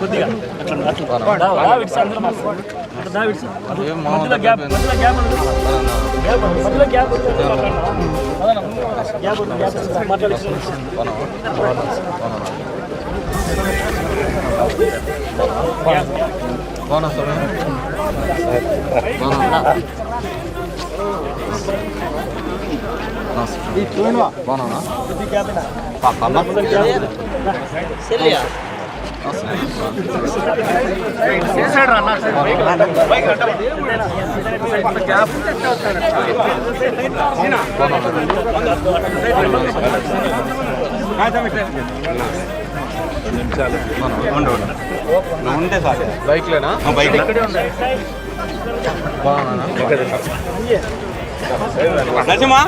కొద్దిగా అట్లా దా విడిచి అందులో మాట్లాడు. అట్లా దా విడిచి. మధ్యలో గ్యాప్ మధ్యలో గ్యాప్ ఉంది. గ్యాప్ ఉంది. మధ్యలో గ్యాప్ ఉంది. అదన్నా. గ్యాప్ ఉంది, గ్యాప్ ఉంది. మాట్లాడించు. గ్యాప్. కొద్ది గ్యాప్ ఉంటే సార్ బైక్లేనా? బైక్ నరసింహ?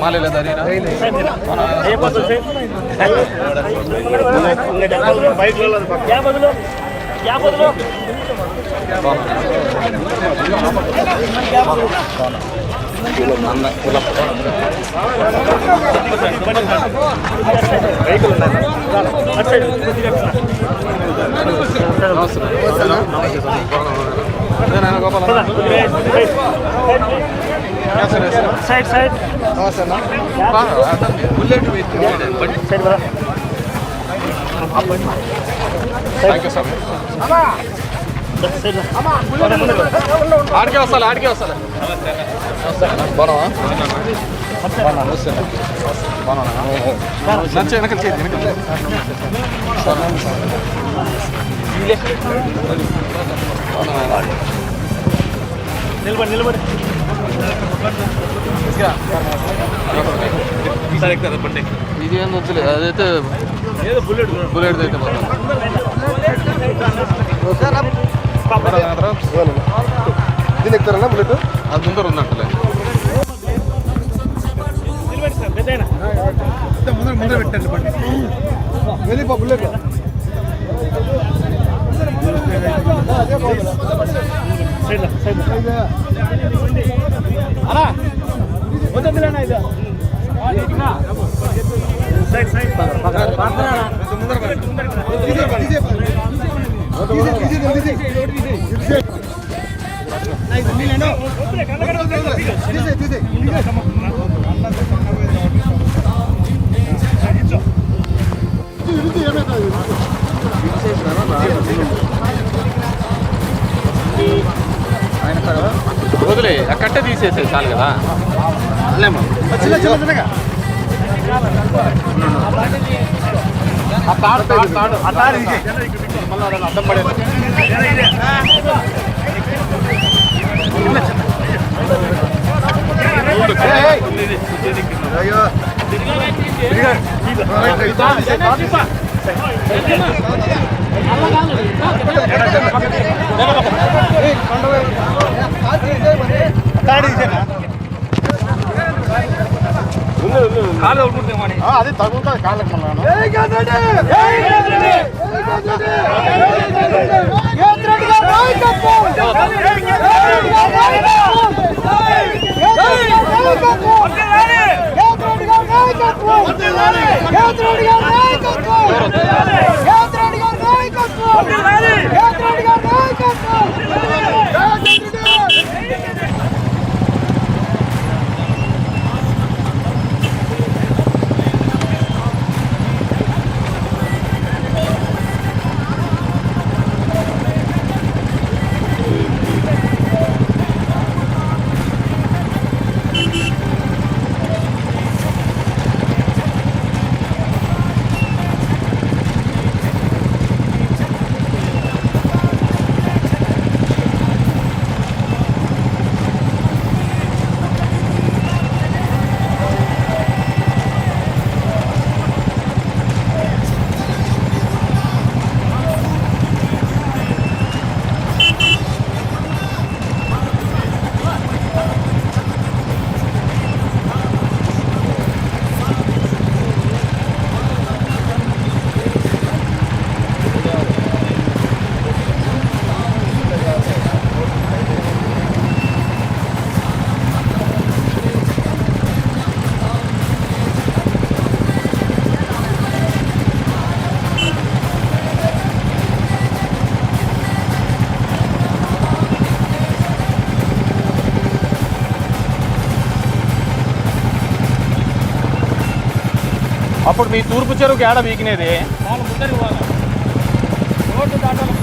మాలేదా దరీనా ఏ side side bullet side thank you sir side పద. ఆడికే వస్తా ఆడికే వస్తాలే బాగున్నావా లంచ్ వెనక చేతి వెనక నిలబడి నిలబడి ఇది ఏం వచ్చలేదు అదైతే బుల్లెట్ బుల్లెట్ అయితే దీని ఎక్కుతారన్నా బుల్లెట్ అది ముందర ఉందంటలే నిలబడి సార్ పెద్దయినా ముందర ముందర పెట్టండి బండి వెళ్ళిపో బుల్లెట్ సైడ్ సైడ్ అలా వద్దలేనా ఇది సైడ్ సైడ్ వదిలే కట్టె తీసేసే చాలు కదా. ఆ తాడు తాడు తాడు. ఆ తాడు ఇది మళ్ళీ అదన్న అడ్డం పడేది అయ్యో అది తగులుతుంది కాళ్ళకి నాయకత్వం ఇప్పుడు మీ తూర్పు చెరువుకి ఏడ వీకినేది? రోడ్డు దాటాలి.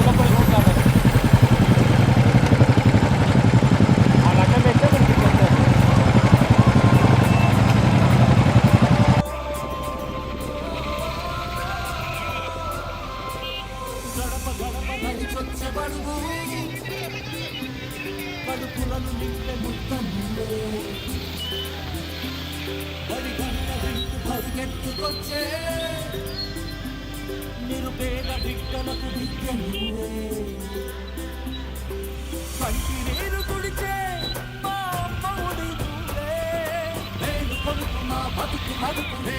బతుకు మడుకునే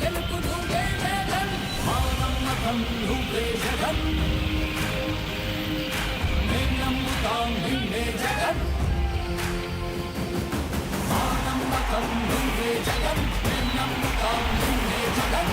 గెలుపు నువ్వే జగన్ మా నమ్మకం నువ్వే జగన్. మేము నమ్ముతాం నిన్నే జగన్ మా నమ్మకం నువ్వే జగన్. మేము నమ్ముతాం నిన్నే జగన్.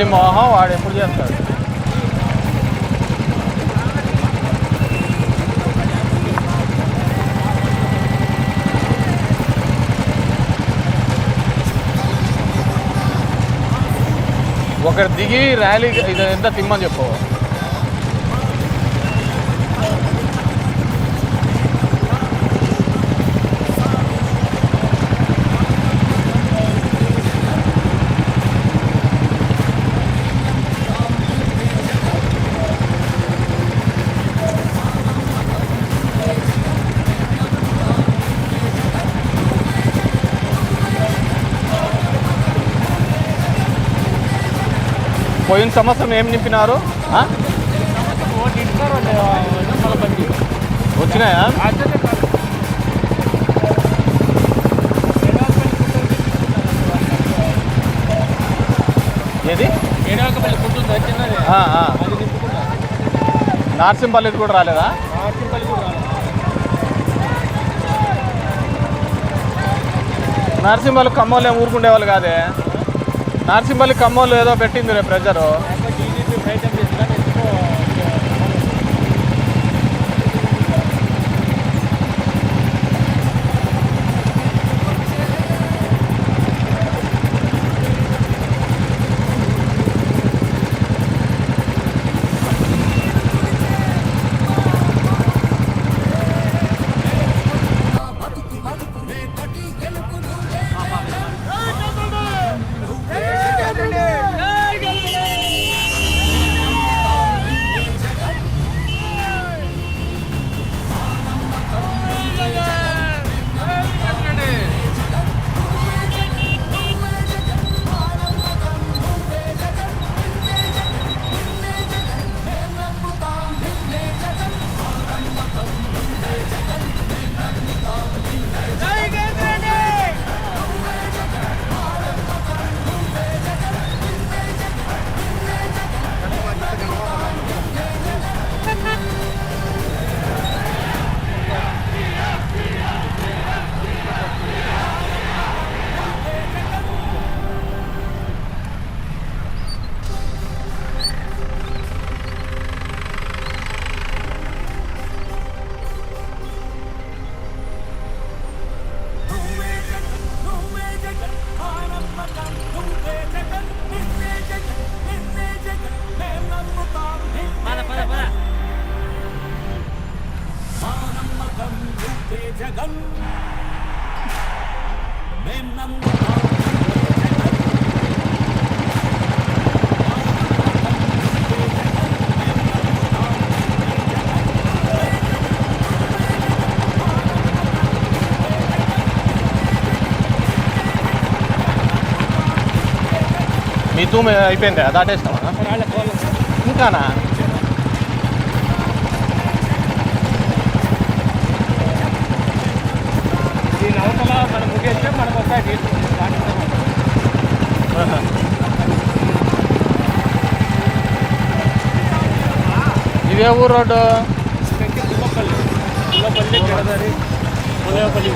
అని మోహం వాడు ఎప్పుడు చేస్తాడు ఒకటి దిగి ర్యాలీ ఇది ఎంత తిమ్మని చెప్పు పోయిన సంవత్సరం ఏం నింపినారు? వచ్చినాయా? ఏది? నార్సింపల్లికి కూడా రాలేదా? నరసింహలు కమ్మోళ్ళు ఊరుకుండేవాళ్ళు కాదే? నరసింహల్లి ఖమ్మంలో ఏదో పెట్టింది రే ప్రెజరు అక్కడ ప్రయత్నం మీ తూమ్ అయిపోయిందా దాటేస్తామా ఇంకానా దీని అవతల మనం ముగేస్తే మనకు వస్తాయి నీళ్ళు. దాటిస్తాం. ఇదే ఊరు రోడ్డు ఇక్కడికి తుమ్మపల్లి తుమ్మపల్లి గడదారి మునేపల్లి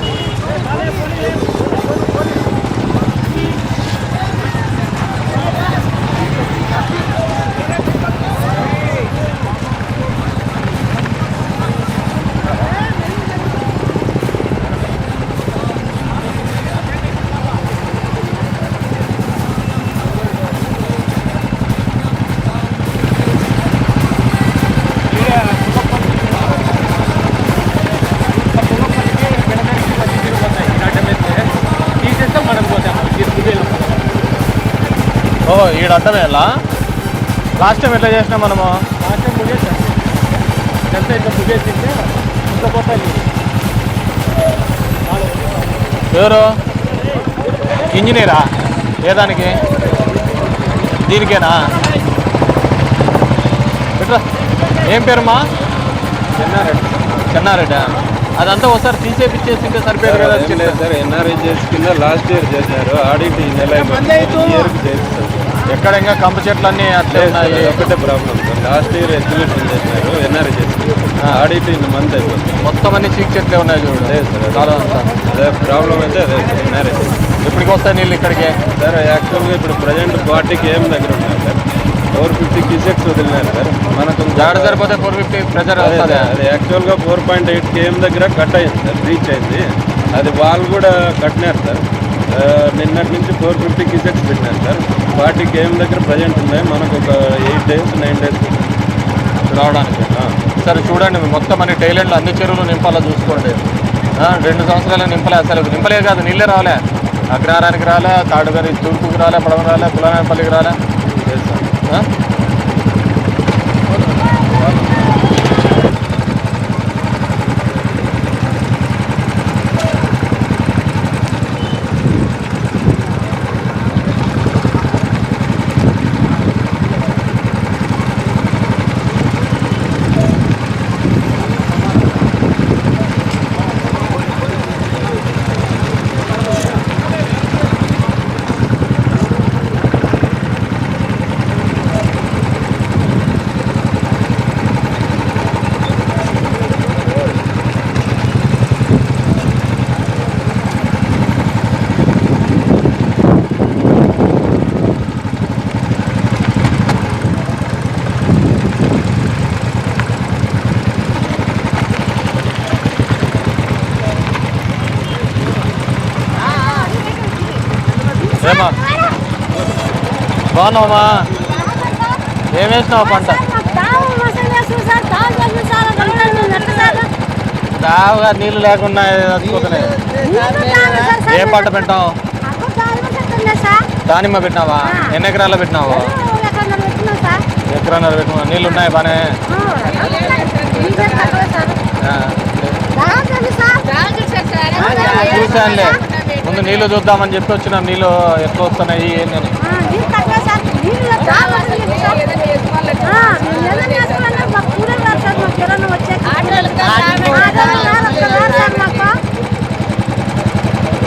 ఓ ఈడ అడ్డమేలా లాస్ట్ టైం ఎట్లా చేసినాం మనము? లాస్ట్ టైం ముగేసాం ఎంత ఇట్లా ముగేసింటే ఇంత పోతాయి. ఎవరు? ఇంజనీరా? ఏ దానికి? దీనికేనా? ఇట్లా ఏం పేరుమా చెన్నారెడ్డి. చెన్నారెడ్డి? అదంతా ఒకసారి తీసేపిచ్చేసింటే సరిపోయేది కదా ఏం లేదు సార్ ఎన్ఆర్ఐజెస్ కింద లాస్ట్ ఇయర్ చేశారు. ఆడిట్ ఈ నెల చేస్తారు ఎక్కడ ఇంకా కంప చెట్లన్నీ అట్లే లేదు సార్, ఉన్నాయి ఒకటే problem sir last year estimation చేశారు. ఎన్ఆర్ఐజెస్ ఆడిట్ ఇన్ మంత్ అయిపోతుంది మొత్తం అన్ని చీక్ చెట్లే ఉన్నాయి చూడు. లేదు సార్ చాలా అదే ప్రాబ్లం అయితే అదే సార్ ఎన్ఆర్ఐజెస్ ఎప్పటికి వస్తాయి నీళ్ళు ఇక్కడికి? సార్ యాక్చువల్గా ఇప్పుడు ప్రజెంట్ ఫార్టీకి ఏం దగ్గర ఉన్నాయి సార్. ఫోర్ ఫిఫ్టీ క్యూసెక్స్ వదిలినారు సార్. మనకు జాడ సరిపోతే ఫోర్ ఫిఫ్టీ ప్రెజర్ అదే అది యాక్చువల్గా ఫోర్ పాయింట్ ఎయిట్ కేఎం దగ్గర కట్ అయింది సార్ రీచ్ అయింది. అది వాళ్ళు కూడా కట్టినారు సార్. నిన్నటి నుంచి ఫోర్ ఫిఫ్టీ క్యూసెక్స్ పెట్టినారు సార్. ఫార్టీ కేఎం దగ్గర ప్రజెంట్ ఉన్నాయి మనకు ఒక ఎయిట్ డేస్ నైన్ డేస్ రావడానికి. సరే చూడండి మొత్తం అన్ని టైలెండ్లు అన్ని చెరువులు నింపాలా చూసుకోండి. రెండు సంవత్సరాలు నింపలే అసలు. నింపలే కాదు నీళ్ళే రాలే అగ్రహారానికి రాలే తాడుగారి తూర్పుకి రాలే పడవ రాలే. పులానాపల్లికి రాలే ఆ? ఏమా బాగున్నావమ్మా. ఏం వేసినావు పంట? దావుగా నీళ్ళు లేకుండా చచ్చిపోతున్నాయి ఏం పంట పెట్టావు? దానిమ్మ పెట్టినావా? ఎన్ని ఎకరాల్లో పెట్టినావు? ఎకరాన్నర పెట్టినా. నీళ్ళు ఉన్నాయి బానే. చూసానులే ముందు నీళ్ళు చూద్దామని చెప్పి వచ్చినాం. నీళ్ళు ఎట్లా వస్తున్నాయి ఏంటని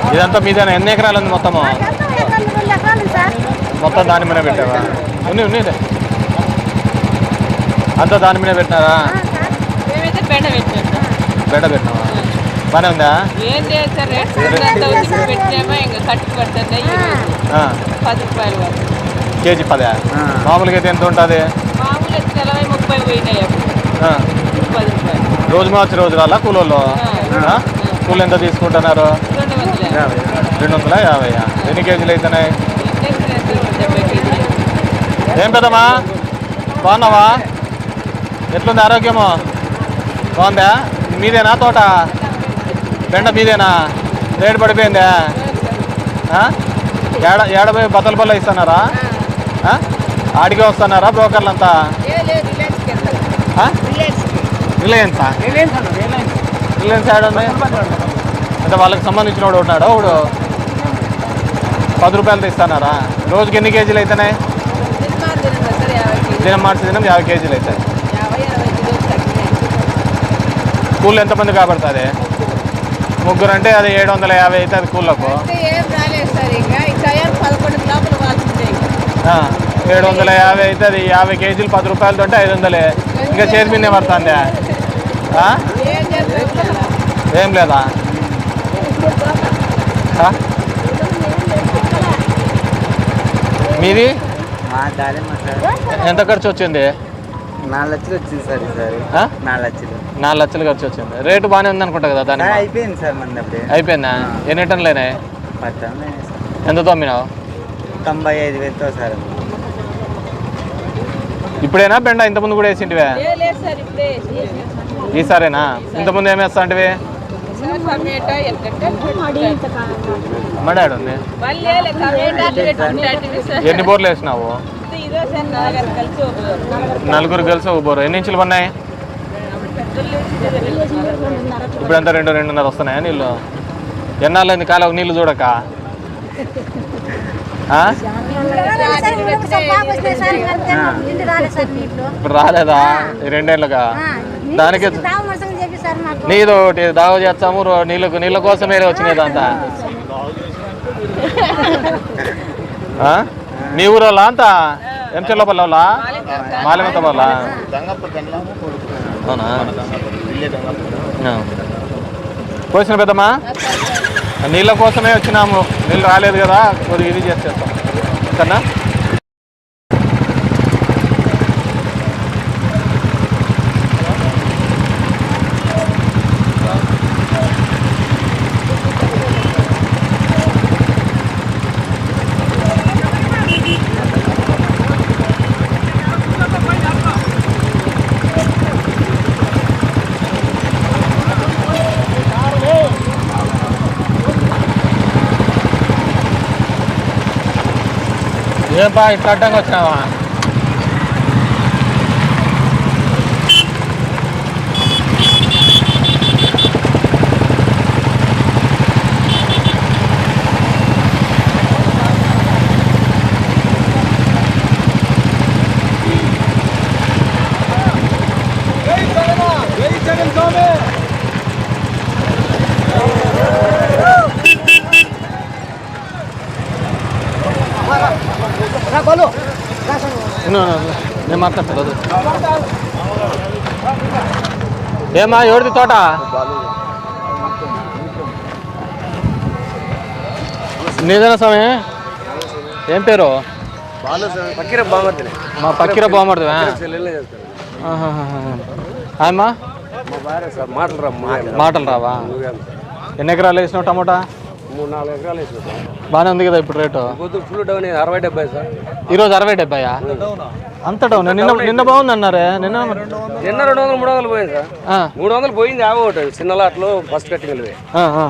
ఇదంతా మీదేనా ఎన్ని ఎకరాలు ఉంది మొత్తము? మొత్తం దాని మీద పెట్టావా? ఉంది ఉంది అంతా దాని మీద పెట్టినారా? బెండ పెట్టినావా? బాగానే ఉందా? ఏం లేదు సార్ రేట్ ఎంత ఉంది ఇప్పుడు పెట్టామో ఇంకా కట్టుకు పడుతుంది ఆ, పది రూపాయలు కేజీ పదా మామూలుగా అయితే ఎంత ఉంటుంది? రోజు మార్చి రోజు రాలా కూలోళ్ళు? ఆ? కూలు ఎంత తీసుకుంటున్నారు? రెండు వందల యాభై. ఎన్ని కేజీలు అవుతున్నాయి ఏం పెద్దమ్మా? బాగున్నావా? ఎట్లుంది ఆరోగ్యము? బాగుందా? మీదేనా తోట? బెండ మీదేనా? రేటు పడిపోయిందా? ఆ? ఏడ ఏడపోయి బతల బల్ల ఇస్తున్నారా? ఆడికే వస్తున్నారా బ్రోకర్లంతా? ఆ? రిలయన్సా రిలయన్స్? యాడ్ ఉంది? అంటే వాళ్ళకి సంబంధించిన వాడు ఉన్నాడు? ఒకడు పది రూపాయలతో ఇస్తున్నారా రోజుకి ఎన్ని కేజీలు అవుతున్నాయి దినం మార్చి దినం యాభై కేజీలు అవుతాయి కూల్ ఎంతమంది కాబడుతుంది ముగ్గురు అంటే అది ఏడు వందల యాభై అయితే అది కూలకు ఏం రాలేదు సార్ ఇంకా ఇంకా ఏం పదకొండు లోపల వాల్సిందే ఆ, ఏడు వందల యాభై అయితే అది యాభై కేజీలు పది రూపాయలతో అంటే ఐదు వందలే ఇంకా చేతి మీదే పడుతుంది. ఏం లేదా? మీది? ఎంత ఖర్చు వచ్చింది? నాలుగు లక్షలు వచ్చింది సార్ ఈసారి? నాలుగు లక్షలు. నాలుగు లక్షలు ఖర్చు వచ్చింది. రేటు బాగానే ఉంది అనుకుంటా కదా దాని అయిపోయింది సార్ మన అయిపోయిందా? ఎన్ని టన్నులు అయినాయి? ఎంత తమ్మినావు తొంభై ఐదు వేలతో సార్ ఇప్పుడేనా బెండ? ఇంతకుముందు కూడా వేసింటివే? ఈసారేనా ఇంతకుముందు ఏం వేస్తా మడాడు ఉంది. ఎన్ని బోర్లు వేసినావు? నలుగురు కలిసి ఒక బోరు. ఎన్ని ఇంచులు పడినాయి? ఇప్పుడంతా రెండు రెండున్నర వస్తున్నాయా నీళ్ళు? ఎన్నాళ్ళైంది కాలువ నీళ్ళు చూడక? ఇప్పుడు రాలేదా? రెండేళ్ళుగా? దానికి నీది ఒకటి దావ చేస్తాము నీళ్ళకు నీళ్ళ కోసమే వచ్చినాయి ఇదంతా. ఆ? మీ ఊరోళ్ళ అంతా? ఎంచెల్లపల్లి వాళ్ళ? మాలిమంత వాళ్ళ అవునా? ఆ. పోసిన పెద్దమ్మా? నీళ్ళ కోసమే వచ్చినాము. నీళ్ళు రాలేదు కదా కొద్దిగా ఇది చేసేస్తాం కన్నా ఏం బా ఇట్లా అడ్డంగా వచ్చినావా? నేను మాట్లాడతాను వద్దు. ఏమా ఎవరిది తోట నీదేనా స్వామి ఏం పేరు మా పక్కిర బాగుమడుతుంది ఆయమ్మా మాటలు రావా ఎన్ని ఎకరాలు వేసినావు టమోటా మూడు నాలుగు ఎకరాలు వేసుకుంటాం బాగానే ఉంది కదా ఇప్పుడు రేటు? పొద్దు ఫుల్ డౌన్ అయింది అరవై డెబ్బై సార్. ఈరోజు అరవై డెబ్బయా? అంత డౌన్? నిన్న నిన్న బాగుంది అన్నారే నిన్న నిన్న రెండు వందలు మూడు వందలు పోయింది సార్. ఆ, మూడు వందలు పోయింది యాభై ఒకటి. చిన్న లాట్లో ఫస్ట్ కట్టింగ్ ఆ, ఆ.